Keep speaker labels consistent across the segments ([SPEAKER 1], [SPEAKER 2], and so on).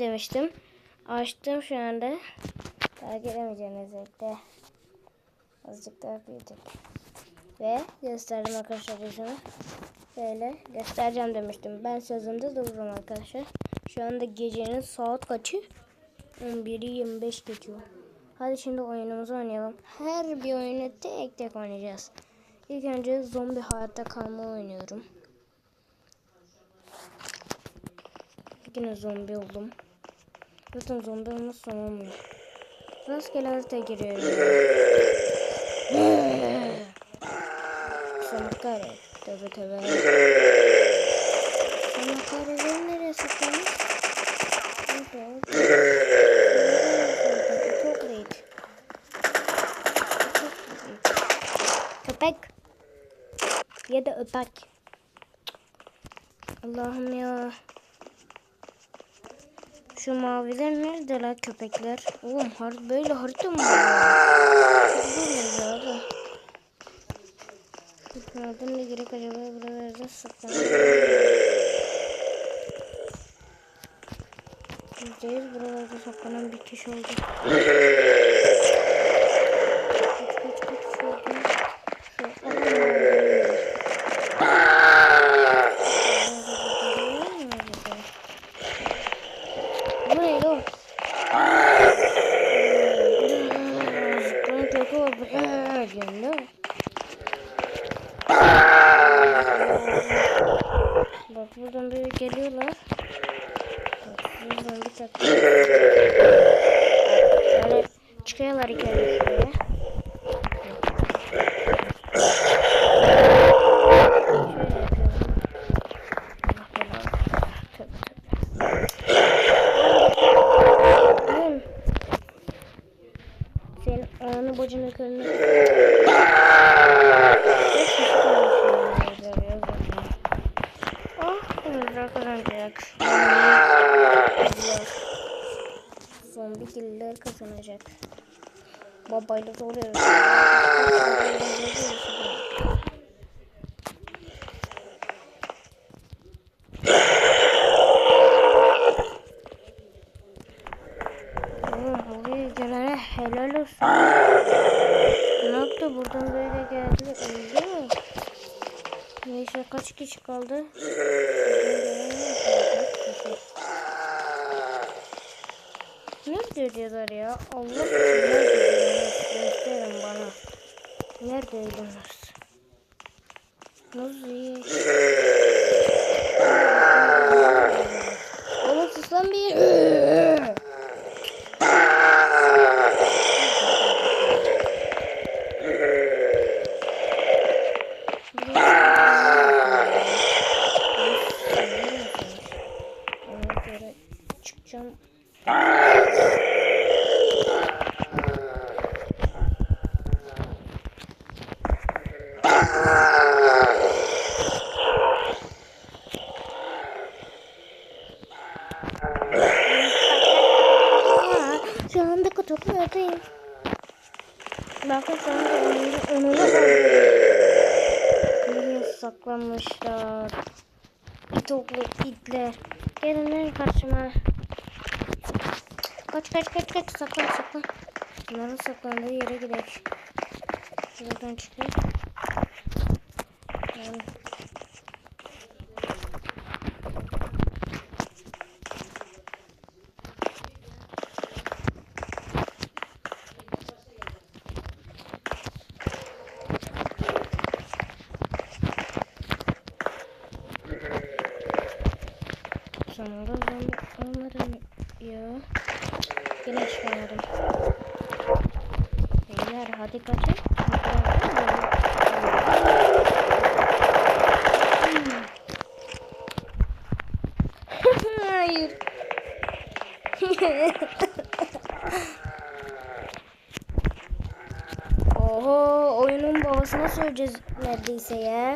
[SPEAKER 1] demiştim. Açtım şu anda. Daha gelemeyeceğiniz de. Azıcık daha büyüdük. Ve gösterdim arkadaşlar yüzümü. Böyle göstereceğim demiştim. Ben sözümde dururum arkadaşlar. Şu anda gecenin saat kaçı? 11'i 25 geçiyor. Hadi şimdi oyunumuzu oynayalım. Her bir oyunu tek tek oynayacağız. İlk önce zombi hayatta kalma oynuyorum. Yine zombi oldum. Zaten zombi olmazsa olmuyor. Rastgele harita giriyorum. Sana kare. Tövbe tövbe. Sana kareleri nereye saklanmış? Evet. Çok late. Köpek. Ya da öpek. Allah'ım ya. Şu maviler nerede la köpekler? Oğlum har böyle harita mı ya abi. Nereden ne gerek acaba buralarda saklanıyor. Yüzdeyiz buralarda saklanan bir kişi oldu. Kaç kaç kaç şuradan. Şu Allah'ım. Bu ne lan? Zıplayan kötü oldu. Eee, diyorum değil mi? Bak buradan böyle geliyorlar. Bak buradan bir takım. Böyle çıkıyorlar içeri şuraya. Şöyle yapıyorum. Allah belanı. Tövbe tövbe. Oğlum. Senin ananı bacını körünü. Ah, öldürecek kazanacak. Zombi killer kazanacak. Buraya gelene helal olsun. Ne yaptı buradan böyle geldi öldü mü? Neyse kaç kişi kaldı? Nerede diyorlar ya? Allah? Gösterin bana. Neredeydiniz? Nasıl iyi? Oğlum sus lan bir. Ona göre çıkacağım. Aa, Şu anda kutuplardayım. Bakın şu anda önümde önüne Nereye saklanmışlar? İtoklu itler. Gelin lan karşıma. Kaç kaç kaç kaç saklan saklan. Bunların saklandığı yere gidelim. Buradan çıkıyor. Yani. Sonunda zombi olmadım ya. Yine çıkamadım. Beyler hadi kaçın. Hayır. Oho oyunun babasına söyleyeceğiz neredeyse ya.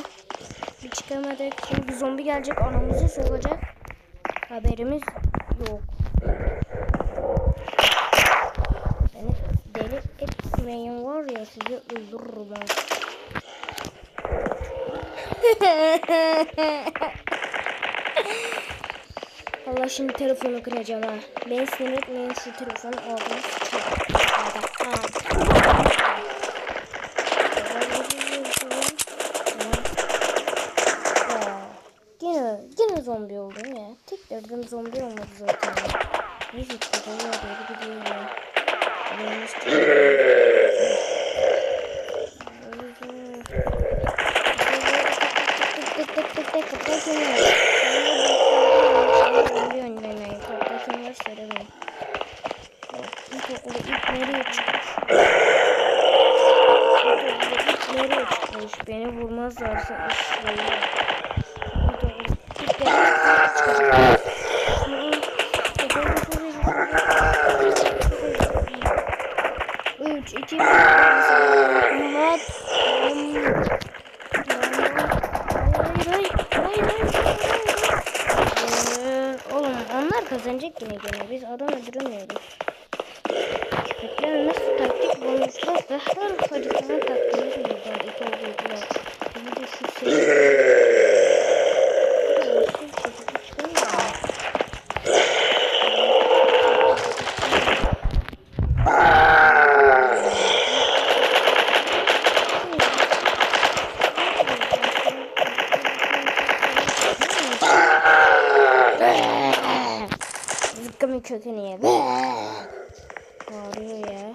[SPEAKER 1] Bir çıkamadık. Şimdi bir zombi gelecek anamızı sokacak. Haberimiz yok. Beni deli etmeyin var ya sizi öldürürüm ben. Allah şimdi telefonu kıracağım ha. Ben sinir etmeyin şu telefonu. Yine, yine zombi oldum ya. Tek derdim zombi olmadı zaten. Neyse kafaya doğru gidiyor ya. Benim işte- Beni vurmazlarsa iş böyle. Üç, iki, bir, Muhammed. Ee, Oğlum onlar kazanacak yine gene. Biz adam öldüremiyoruz. Köpekler nasıl taktik bulmuşlar? Hadi sana taktiğini bulacağım. İki oldular. Bir de şu şey. Kökünü. Bağırıyor ya.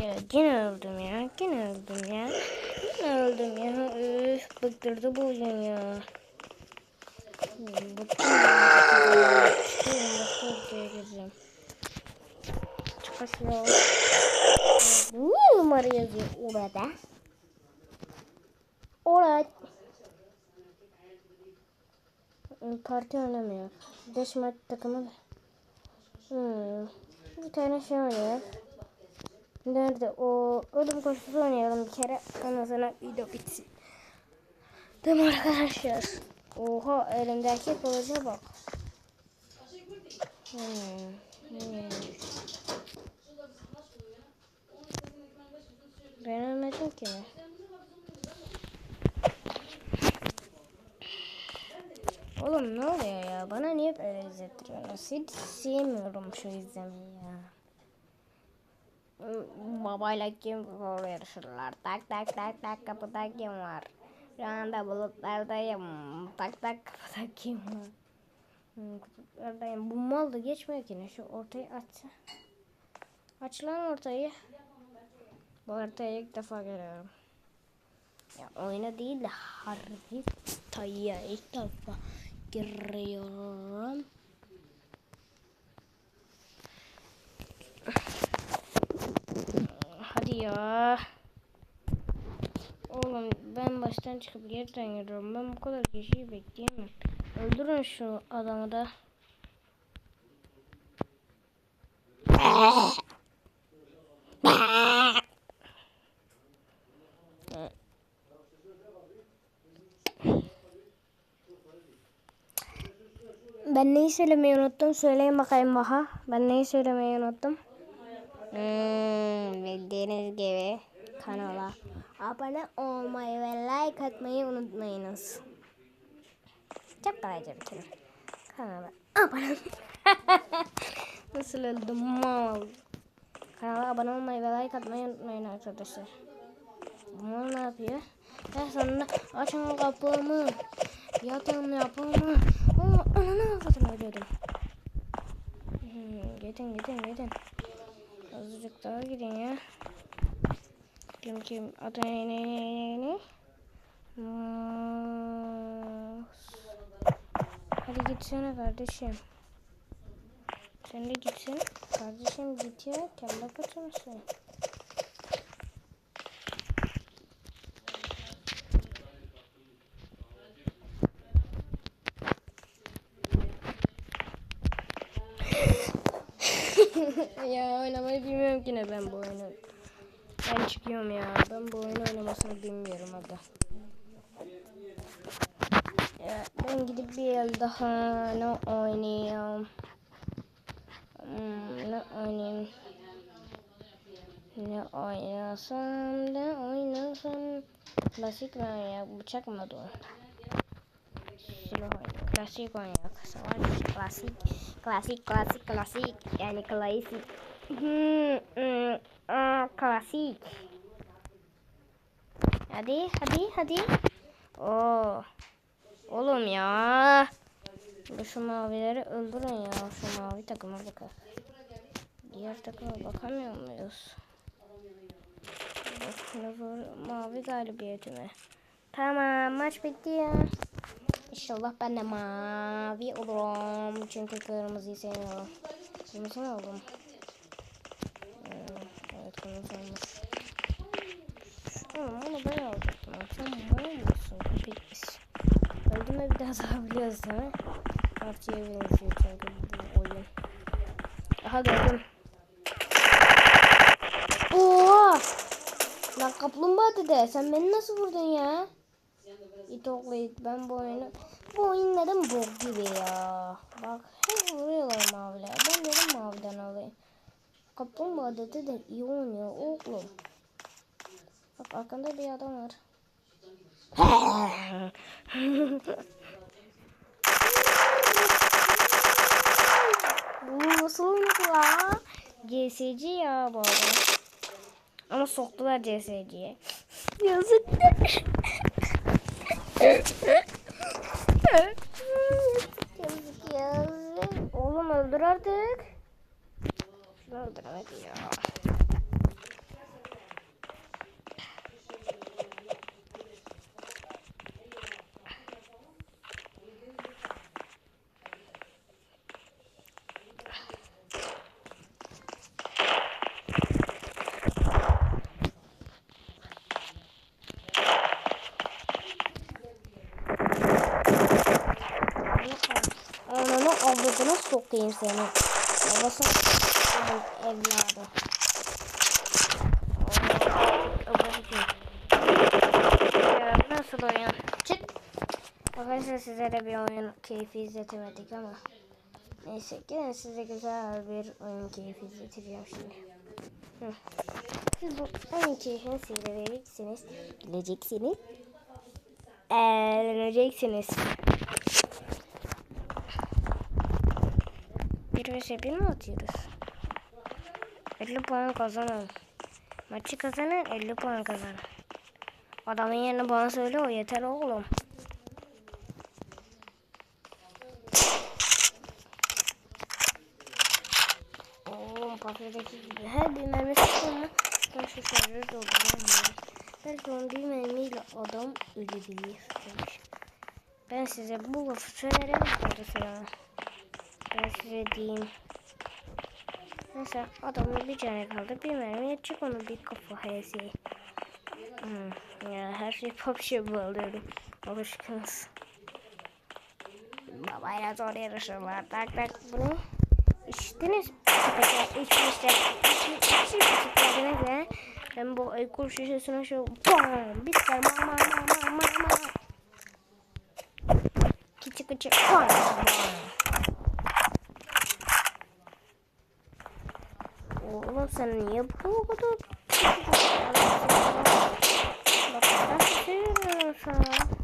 [SPEAKER 1] Ya yine öldüm ya. Yine öldüm ya. Yine öldüm ya. Üf, bıktırdı bu oyun ya. Çıkasıyor. Ne numara yazıyor orada? Hmm, Parti oynamıyor. Deşmat takımı da. Hmm. Bir tane şey oynuyor. Nerede o? Ölüm koşusu oynayalım bir kere. Ondan sonra video bitsin. Değil mi arkadaşlar? Oha elimdeki kılıca bak. Hmm. Hmm. Ben ölmedim ki. Oğlum ne oluyor ya? Bana niye böyle izlettiriyorsunuz? Hiç sevmiyorum şu izlemeyi ya. Babayla kim yarışırlar. Tak tak tak tak kapıda kim var? Şu anda bulutlardayım. Tak tak var? Hmm, Kutuplardayım. Bu mal da geçmiyor ki ne? Şu ortayı açsa. Aç lan ortayı. Bu haritaya ilk defa görüyorum. Ya oyuna değil de haritaya ilk defa giriyorum. Hadi ya. Oğlum ben baştan çıkıp geriden geliyorum. Ben bu kadar kişiyi bekleyemem. Öldürün şu adamı da. Ben neyi söylemeyi unuttum? Söyleyin bakayım Baha. Ben neyi söylemeyi unuttum? Hmm, bildiğiniz gibi kanala abone olmayı ve like atmayı unutmayınız. Çok kolayca bitirin. Kanala abone Nasıl öldüm mal. Kanala abone olmayı ve like atmayı unutmayın arkadaşlar. Bu mal ne yapıyor? Ben sonunda açın kapımı. Yatağım yapımı. Ama ananı avradını ölüyordum. Hmm, gidin gidin gidin. Azıcık daha gidin ya. Kim kim adı ne ne ne ne ne? Hadi gitsene kardeşim. Sen de gitsin. Kardeşim git ya. Kelle kaçırırsın. ya oynamayı bilmiyorum ki ne ben bu oyunu. Ben çıkıyorum ya. Ben bu oyunu oynamasını bilmiyorum hadi. Evet, ben gidip bir el daha ne oynayayım? Hmm, ne oynayayım? Ne oynasam, ne oynasam? Klasik mi oynayak, bıçak mı oynayak, klasik oynayak. Savaş, klasik, klasik, klasik, klasik. Yani klasik. Hmm, hmm, klasik. Hadi, hadi, hadi. Oo. Oğlum ya. Bu şu mavileri öldürün ya. Şu mavi takıma bakın. Diğer takıma bakamıyor muyuz? Zor. Mavi galibiyetime. Tamam maç bitti ya. İnşallah ben de mavi olurum. Çünkü kırmızıyı sevmiyorum. Kırmızı mı oldum? Ee, kırmızı olmuş. Oğlum onu ben alacaktım. Sen mal mısın? Köpek misin? Öldüm mü bir daha daha biliyoruz değil mi? Partiye benziyor çünkü bu oyun. Aha gördüm. Oo! Lan kaplumbağa dede sen beni nasıl vurdun ya? İt okla it ben bu oyunu bu oyun neden bok gibi ya? Bak hep vuruyorlar maviler. Ben dedim maviden alayım. Kaplumbağa dede de iyi oynuyor oğlum. Bak arkanda bir adam var. Bu nasıl oynadı la? CSC ya arada. Ama soktular CSC'ye. Yazık yazık. Oğlum öldür artık. Şunu öldüremedi ya. Ananı avradına sokayım seni. Babası evladı. Nasıl oyun? Çık. Arkadaşlar size de bir oyun keyfi izletemedik ama. Neyse gene size güzel bir oyun keyfi izleteceğim şimdi. Hı. Siz bu oyun keyfini seyredeceksiniz. Bileceksiniz. Eğleneceksiniz. Bir vs bir mi atıyoruz? 50 puan kazanın. Maçı kazanan 50 puan kazanır. Adamın yerini bana söyle o yeter oğlum. Oğlum kafedeki gibi her bir mermi sıkılma. Ben şu şarjörü dolduramıyorum. Belki on bir mermiyle adam ölebilir demiş. Ben size bu lafı söylerim. Ben size diyeyim. Mesela adamın bir canı kaldı. Bir mermi yetecek onu bir kafa hesi. Hmm. Ya her şey PUBG'ye alıyorum. Alışkınız. Babayla zor yarışırlar. Tak tak bunu. İçtiniz. İçmişler. İçmişler. Ve ben bu alkol şişesine şu bam tane ma ma ma ma ma ma. Küçük küçük bam bam. Sen niye bu kadar Bak ben söylüyorum sana.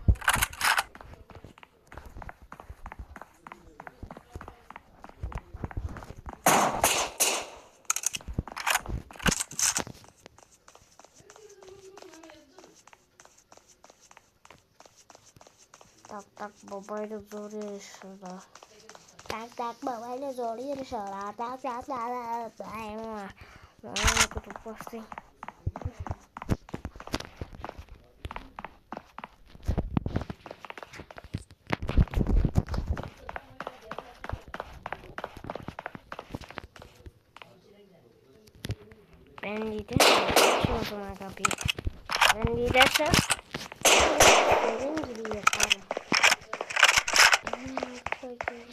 [SPEAKER 1] Tak tak babayla zor yarışırlar. Tak tak babayla zor yarışırlar. Tak tak tak tak tak. Ay kutup bastı. Ben lider. Şimdi o zaman kapıyı. Ben lidersem dediğim gibi yaparım. Hmm, koyayım.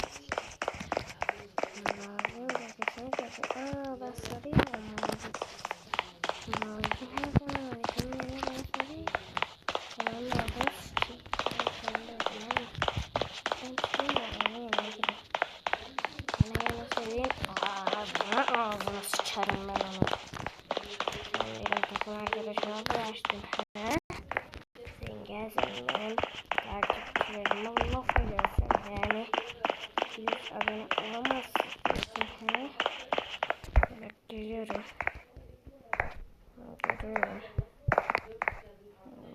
[SPEAKER 1] Mavi bölgesine göre. Aa ben sarıyım ama. Mavi her zaman mavi. Senin yerine ben sarıyım. Tamam da ben sıçayım. Ben de yapamam. atarım ben onu. Sen benim takım arkadaşıma bulaştın. He? Sen gel sen benim takipçilerime laf ediyorsun. Yani hiç abone olamazsın diyorsun. He? Evet görüyorum. Görüyorum.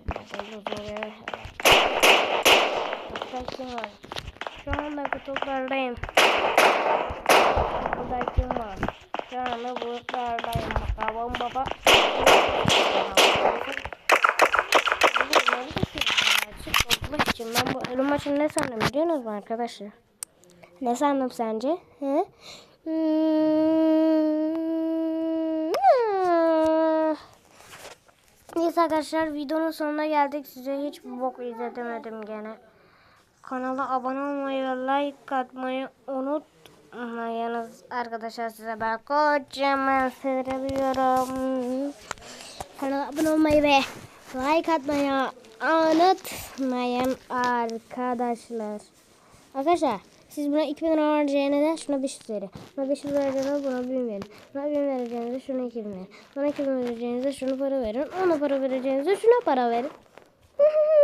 [SPEAKER 1] Babayla zorluyor. Bakta kim var? Şu anda kutuplardayım. Burada kim var? Şu anda bulutlardayım. Bakalım baba. Çık için ben bu ölüm maçını ne sandım biliyor musunuz arkadaşlar? Ne sandım sence? He? Neyse arkadaşlar videonun sonuna geldik. Size hiç bok izletemedim gene. Kanala abone olmayı ve like atmayı unutmayınız. Arkadaşlar size ben kocaman seviyorum. Kanala abone olmayı ve like atmayı unutmayın arkadaşlar. Arkadaşlar siz buna 2000 lira vereceğinize şuna 500 verin. Buna 500 vereceğinize buna 1000 verin. Buna 1000 vereceğinize şuna 2000 verin. Buna 2000 vereceğinize şunu para verin. Ona para vereceğinize şuna para verin.